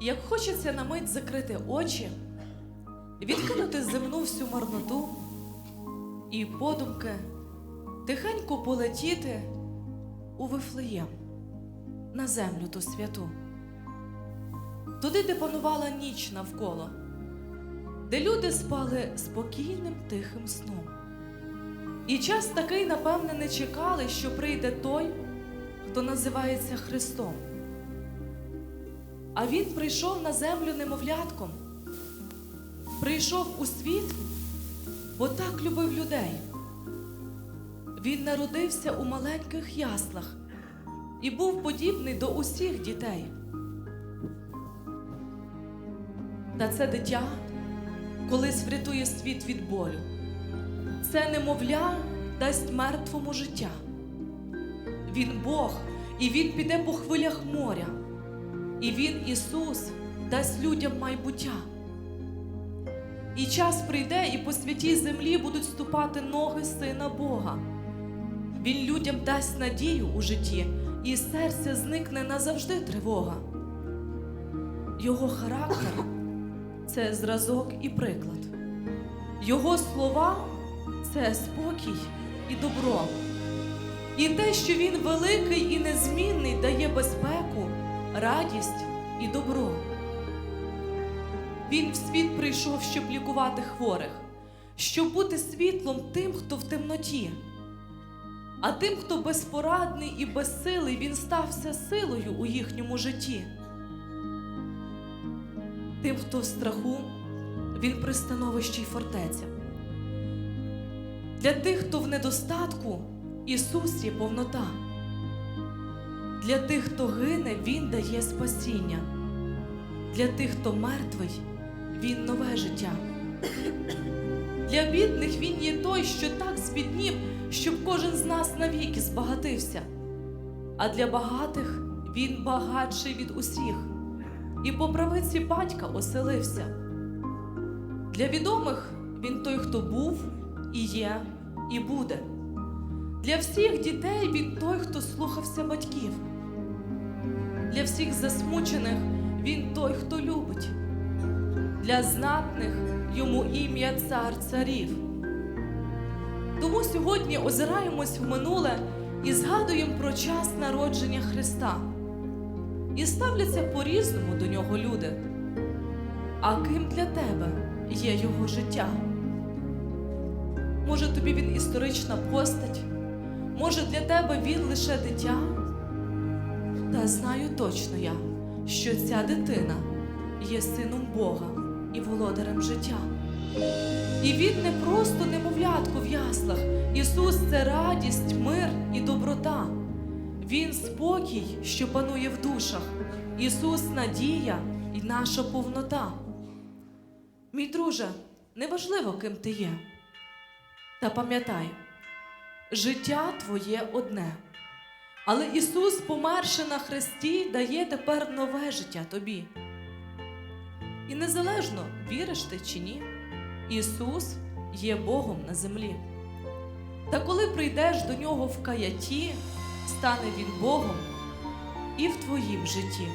Як хочеться на мить закрити очі, відкинути земну всю марноту і подумки тихенько полетіти у Вифлеєм на землю ту святу. Туди, де панувала ніч навколо, де люди спали спокійним тихим сном. І час такий, напевне, не чекали, що прийде той, хто називається Христом. А він прийшов на землю немовлятком, прийшов у світ, бо так любив людей. Він народився у маленьких яслах і був подібний до усіх дітей. Та це дитя колись врятує світ від болю. Це немовля дасть мертвому життя. Він Бог, і Він піде по хвилях моря. І Він, Ісус, дасть людям майбуття. І час прийде, і по святій землі будуть ступати ноги Сина Бога. Він людям дасть надію у житті, і з серця зникне назавжди тривога. Його характер це зразок і приклад. Його слова це спокій і добро. І те, що він великий і незмінний, дає безпеку, радість і добро. Він в світ прийшов, щоб лікувати хворих, щоб бути світлом тим, хто в темноті. А тим, хто безпорадний і безсилий, він стався силою у їхньому житті. Тим, хто в страху, він пристановище й фортеця. Для тих, хто в недостатку, Ісус є повнота. Для тих, хто гине, Він дає спасіння. Для тих, хто мертвий, Він нове життя. Для бідних Він є той, що так збіднів, щоб кожен з нас навіки збагатився. А для багатих він багатший від усіх, і по правиці батька оселився. Для відомих він той, хто був, і є, і буде. Для всіх дітей він той, хто слухався батьків. Для всіх засмучених він той, хто любить. Для знатних йому ім'я цар царів. Тому сьогодні озираємось в минуле і згадуємо про час народження Христа. І ставляться по-різному до нього люди. А ким для тебе є його життя? Може, тобі він історична постать, може, для тебе він лише дитя? Та знаю точно я, що ця дитина є сином Бога і володарем життя. І він не просто немовлятко в яслах. Ісус це радість, мир і доброта. Він спокій, що панує в душах. Ісус надія і наша повнота. Мій друже, неважливо, ким ти є. Та пам'ятай, життя твоє одне. Але Ісус, померши на хресті, дає тепер нове життя тобі. І незалежно, віриш ти чи ні, Ісус є Богом на землі. Та коли прийдеш до Нього в каяті, стане Він Богом і в твоїм житті.